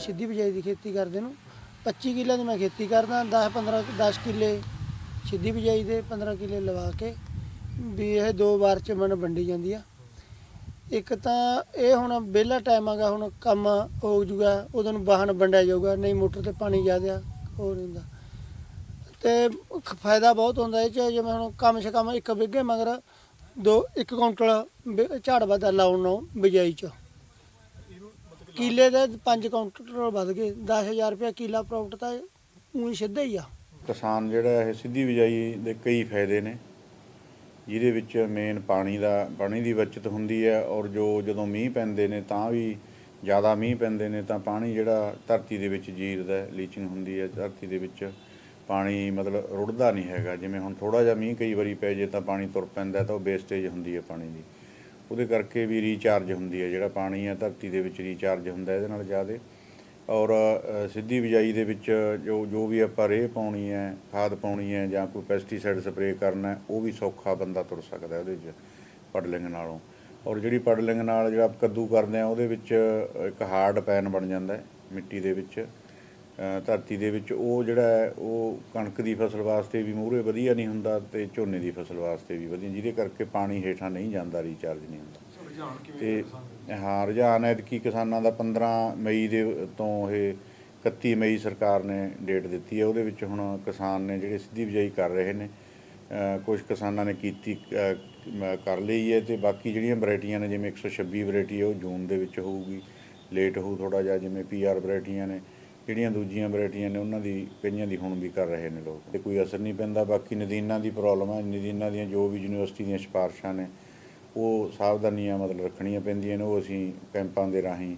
ਸਿੱਧੀ ਬਿਜਾਈ ਦੀ ਖੇਤੀ ਕਰਦੇ ਨੂੰ। 25 ਕਿੱਲੇ ਦੀ ਮੈਂ ਖੇਤੀ ਕਰਦਾ 10 15 10 ਕਿੱਲੇ ਸਿੱਧੀ ਬਿਜਾਈ ਦੇ 15 ਕਿੱਲੇ ਲਵਾ ਕੇ ਵੀ ਇਹ ਦੋ ਵਾਰ ਚ ਮਨ ਵੰਡੀ ਜਾਂਦੀ ਆ। ਇੱਕ ਤਾਂ ਇਹ ਹੁਣ ਵਿਹਲਾ ਟਾਈਮ ਆਗਾ ਹੁਣ ਕੰਮ ਹੋ ਜੂਗਾ, ਉਦੋਂ ਨੂੰ ਵਾਹਨ ਵੰਡਿਆ ਜਾਊਗਾ, ਨਹੀਂ ਮੋਟਰ ਤੇ ਪਾਣੀ ਜ਼ਿਆਦਾ ਹੋ ਹੁੰਦਾ। ਤੇ ਖ- ਫਾਇਦਾ ਬਹੁਤ ਹੁੰਦਾ ਇਹ ਚ, ਜਿਵੇਂ ਹੁਣ ਕੰਮ ਸੇ ਕੰਮ ਇੱਕ ਵਿਗੇ ਮਗਰ ਦੋ, ਇੱਕ ਕੁਇੰਟਲ ਬਿ- ਝਾੜ ਵਾਧਾ ਲਾਉਣ ਨੂੰ ਬਿਜਾਈ ਚ। ਕਿੱਲੇ ਦੇ 5 ਕਾਊਂਟਰ ਵੱਧ ਗਏ 10000 ਰੁਪਏ ਕਿੱਲਾ ਪ੍ਰੋਫਿਟ ਤਾਂ ਉਹੀ ਸਿੱਧਾ ਹੀ ਆ। ਕਿਸਾਨ ਜਿਹੜਾ ਇਹ ਸਿੱਧੀ ਬਿਜਾਈ ਦੇ ਕਈ ਫਾਇਦੇ ਨੇ, ਜਿਹਦੇ ਵਿੱਚ ਮੇਨ ਪਾਣੀ ਦਾ, ਪਾਣੀ ਦੀ ਬਚਤ ਹੁੰਦੀ ਹੈ ਔਰ ਜੋ ਜਦੋਂ ਮੀਂਹ ਪੈਂਦੇ ਨੇ ਤਾਂ ਵੀ ਜ਼ਿਆਦਾ ਮੀਂਹ ਪੈਂਦੇ ਨੇ ਤਾਂ ਪਾਣੀ ਜਿਹੜਾ ਧਰਤੀ ਦੇ ਵਿੱਚ ਜੀਰਦਾ ਲੀਚਿੰਗ ਹੁੰਦੀ ਹੈ, ਧਰਤੀ ਦੇ ਵਿੱਚ ਪਾਣੀ ਮਤਲਬ ਰੁੜਦਾ ਨਹੀਂ ਹੈਗਾ। ਜਿਵੇਂ ਹੁਣ ਥੋੜਾ ਜਿਹਾ ਮੀਂਹ ਕਈ ਵਾਰੀ ਪੈ ਜੇ ਤਾਂ ਪਾਣੀ ਤੁਰ ਪੈਂਦਾ ਤਾਂ ਉਹ ਵੇਸਟੇਜ ਹੁੰਦੀ ਹੈ ਪਾਣੀ ਦੀ। ਉਹਦੇ ਕਰਕੇ ਵੀ ਰੀਚਾਰਜ ਹੁੰਦੀ ਹੈ, ਜਿਹੜਾ ਪਾਣੀ ਹੈ, ਧਰਤੀ ਦੇ ਵਿੱਚ ਰੀਚਾਰਜ ਹੁੰਦਾ ਇਹਦੇ ਨਾਲ ਜ਼ਿਆਦਾ। ਔਰ ਸਿੱਧੀ ਬਿਜਾਈ ਦੇ ਵਿੱਚ ਜੋ ਜੋ ਵੀ ਆਪਾਂ ਰੇਹ ਪਾਉਣੀ ਹੈ, ਖਾਦ ਪਾਉਣੀ ਹੈ ਜਾਂ ਕੋਈ ਪੈਸਟੀਸਾਈਡ ਸਪਰੇਅ ਕਰਨਾ ਉਹ ਵੀ ਸੌਖਾ ਬੰਦਾ ਤੁਰ ਸਕਦਾ ਉਹਦੇ ਵਿੱਚ, ਪਡਲਿੰਗ ਨਾਲੋਂ। ਔਰ ਜਿਹੜੀ ਪਡਲਿੰਗ ਨਾਲ ਜਿਹੜਾ ਕੱਦੂ ਕਰਦੇ ਆ, ਉਹਦੇ ਵਿੱਚ ਇੱਕ ਹਾਰਡ ਪੈਨ ਬਣ ਜਾਂਦਾ ਮਿੱਟੀ ਦੇ ਵਿੱਚ। ਧਰਤੀ ਦੇ ਵਿੱਚ ਉਹ ਜਿਹੜਾ ਹੈ ਉਹ ਕਣਕ ਦੀ ਫਸਲ ਵਾਸਤੇ ਵੀ ਮੂਹਰੇ ਵਧੀਆ ਨਹੀਂ ਹੁੰਦਾ ਤੇ ਝੋਨੇ ਦੀ ਫਸਲ ਵਾਸਤੇ ਵੀ ਵਧੀਆ ਜਿਹਦੇ ਕਰਕੇ ਪਾਣੀ ਹੇਠਾਂ ਨਹੀਂ ਜਾਂਦਾ ਰੀਚਾਰਜ ਨਹੀਂ ਹੁੰਦਾ। ਤੇ ਹਾਂ ਰੁਝਾਨ ਐਤਕੀ ਕਿਸਾਨਾਂ ਦਾ 15 ਮਈ ਦੇ ਤੋਂ ਇਹ 31 ਮਈ ਸਰਕਾਰ ਨੇ ਡੇਟ ਦਿੱਤੀ ਹੈ ਉਹਦੇ ਵਿੱਚ ਹੁਣ ਕਿਸਾਨ ਨੇ ਜਿਹੜੇ ਸਿੱਧੀ ਬਿਜਾਈ ਕਰ ਰਹੇ ਨੇ ਕੁਝ ਕਿਸਾਨਾਂ ਨੇ ਕੀਤੀ ਕਰ ਲਈ ਹੈ ਤੇ ਬਾਕੀ ਜਿਹੜੀਆਂ ਵੈਰਾਈਟੀਆਂ ਨੇ ਜਿਵੇਂ 126 ਵੈਰਾਈਟੀ ਹੈ ਉਹ ਜੂਨ ਦੇ ਵਿੱਚ ਹੋਊਗੀ ਲੇਟ ਹੋਊ ਥੋੜਾ ਜਿਹਾ ਜਿਵੇਂ ਪੀਆਰ ਵੈਰਾਈਟੀਆਂ ਨੇ ਜਿਹੜੀਆਂ ਦੂਜੀਆਂ ਵੈਰਾਈਟੀਆਂ ਨੇ ਉਹਨਾਂ ਦੀ ਕਈਆਂ ਦੀ ਹੁਣ ਵੀ ਕਰ ਰਹੇ ਨੇ ਲੋਕ। ਤੇ ਕੋਈ ਅਸਰ ਨਹੀਂ ਪੈਂਦਾ, ਬਾਕੀ ਨਦੀਨਾਂ ਦੀ ਪ੍ਰੋਬਲਮ ਹੈ ਨਦੀਨਾਂ ਦੀਆਂ ਜੋ ਵੀ ਯੂਨੀਵਰਸਿਟੀ ਦੀਆਂ ਸਿਫਾਰਸ਼ਾਂ ਨੇ, ਉਹ ਸਾਵਧਾਨੀਆਂ ਮਤਲਬ ਰੱਖਣੀਆਂ ਪੈਂਦੀਆਂ ਨੇ, ਉਹ ਅਸੀਂ ਕੈਂਪਾਂ ਦੇ ਰਾਹੀਂ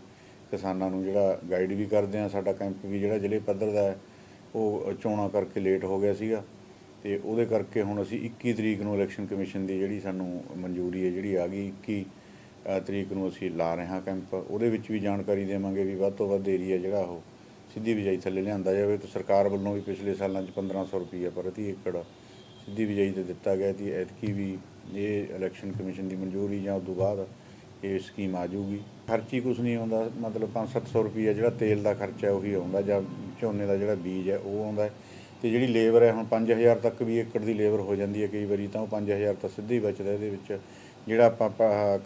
ਕਿਸਾਨਾਂ ਨੂੰ ਜਿਹੜਾ ਗਾਈਡ ਵੀ ਕਰਦੇ ਆ ਸਾਡਾ ਕੈਂਪ ਵੀ ਜਿਹੜਾ ਜ਼ਿਲ੍ਹੇ ਪੱਧਰ ਦਾ ਹੈ, ਉਹ ਚੋਣਾਂ ਕਰਕੇ ਲੇਟ ਹੋ ਗਿਆ ਸੀਗਾ। ਤੇ ਉਹਦੇ ਕਰਕੇ ਹੁਣ ਅਸੀਂ 21 ਤਰੀਕ ਨੂੰ ਇਲੈਕਸ਼ਨ ਕਮਿਸ਼ਨ ਦੀ ਜਿਹੜੀ ਸਾਨੂੰ ਮਨਜ਼ੂਰੀ ਹੈ, ਜਿਹੜੀ ਆ ਗਈ 21 ਤਰੀਕ ਨੂੰ ਅਸੀਂ ਲਾ ਰਹੇ ਹਾਂ ਕੈਂਪ। ਉਹਦੇ ਵਿੱਚ ਵੀ ਜਾਣਕਾਰੀ ਦੇਵਾਂਗੇ ਵੀ ਵੱਧ ਤੋਂ ਵੱਧ ਏਰੀਆ ਜਿਹੜਾ ਉਹ ਸਿੱਧੀ ਬਿਜਾਈ ਥੱਲੇ ਲਿਆਂਦਾ ਜਾਵੇ ਤੇ ਸਰਕਾਰ ਵੱਲੋਂ ਵੀ ਪਿਛਲੇ ਸਾਲਾਂ 'ਚ 1500 ਰੁਪਏ ਪ੍ਰਤੀ ਏਕੜ ਸਿੱਧੀ ਬਿਜਾਈ ਤੇ ਦਿੱਤਾ ਗਿਆ ਤੇ ਐਤਕੀ ਵੀ ਇਹ ਇਲੈਕਸ਼ਨ ਕਮਿਸ਼ਨ ਦੀ ਮਨਜ਼ੂਰੀ ਜਾਂ ਉਸ ਤੋਂ ਬਾਅਦ ਇਹ ਸਕੀਮ ਆ ਜੂਗੀ ਖਰਚੀ ਕੁਝ ਨਹੀਂ ਆਉਂਦਾ, ਮਤਲਬ 5-700 ਰੁਪਏ ਜਿਹੜਾ ਤੇਲ ਦਾ ਖਰਚਾ ਉਹੀ ਆਉਂਦਾ ਜਾਂ ਝੋਨੇ ਦਾ ਜਿਹੜਾ ਬੀਜ ਹੈ ਉਹ ਆਉਂਦਾ ਹੈ। ਤੇ ਜਿਹੜੀ ਲੇਬਰ ਹੈ ਹੁਣ 5000 ਤੱਕ ਵੀ ਏਕੜ ਦੀ ਲੇਬਰ ਹੋ ਜਾਂਦੀ ਹੈ ਕਈ ਵਾਰੀ ਤਾਂ ਉਹ 5000 ਤਾਂ ਸਿੱਧਾ ਹੀ ਬਚਦਾ ਇਹਦੇ ਵਿੱਚ। ਜਿਹੜਾ ਆਪਾਂ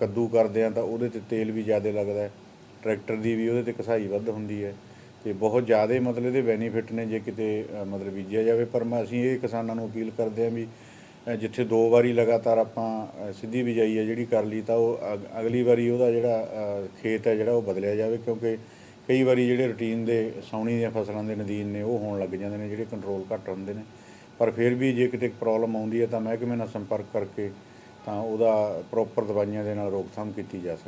ਕੱਦੂ ਕਰਦੇ ਆ ਤਾਂ ਉਹਦੇ ਤੇ ਤੇਲ ਵੀ ਜ਼ਿਆਦਾ ਲੱਗਦਾ ਟਰੈਕਟਰ ਦੀ ਵੀ ਉਹਦੇ ਤੇ ਕਸਾਈ ਵੱਧ ਹੁੰਦੀ ਹੈ। ਤੇ ਬਹੁਤ ਜ਼ਿਆਦਾ ਮਤਲਬ ਇਹਦੇ ਬੈਨੀਫਿਟ ਨੇ ਜੇ ਕਿਤੇ ਮਤਲਬ ਬੀਜਿਆ ਜਾਵੇ। ਪਰ ਮੈਂ, ਅਸੀਂ ਇਹ ਕਿਸਾਨਾਂ ਨੂੰ ਅਪੀਲ ਕਰਦੇ ਹਾਂ ਵੀ ਜਿੱਥੇ ਦੋ ਵਾਰੀ ਲਗਾਤਾਰ ਆਪਾਂ ਸਿੱਧੀ ਬਿਜਾਈ ਹੈ ਜਿਹੜੀ ਕਰ ਲਈ, ਤਾਂ ਉਹ ਅਗ- ਅਗਲੀ ਵਾਰੀ ਉਹਦਾ ਜਿਹੜਾ ਖੇਤ ਹੈ ਜਿਹੜਾ ਉਹ ਬਦਲਿਆ ਜਾਵੇ। ਕਿਉਂਕਿ ਕਈ ਵਾਰੀ ਜਿਹੜੇ ਰੂਟੀਨ ਦੇ ਸਾਉਣੀ ਦੀਆਂ ਫਸਲਾਂ ਦੇ ਨਦੀਨ ਨੇ, ਉਹ ਹੋਣ ਲੱਗ ਜਾਂਦੇ ਨੇ, ਜਿਹੜੇ ਕੰਟਰੋਲ ਘੱਟ ਹੁੰਦੇ ਨੇ। ਪਰ ਫਿਰ ਵੀ ਜੇ ਕਿਤੇ ਪ੍ਰੋਬਲਮ ਆਉਂਦੀ ਹੈ, ਤਾਂ ਮਹਿਕਮੇ ਨਾਲ ਸੰਪਰਕ ਕਰਕੇ ਤਾਂ ਉਹਦਾ ਪ੍ਰੋਪਰ ਦਵਾਈਆਂ ਦੇ ਨਾਲ ਰੋਕਥਾਮ ਕੀਤੀ ਜਾ ਸਕਦੀ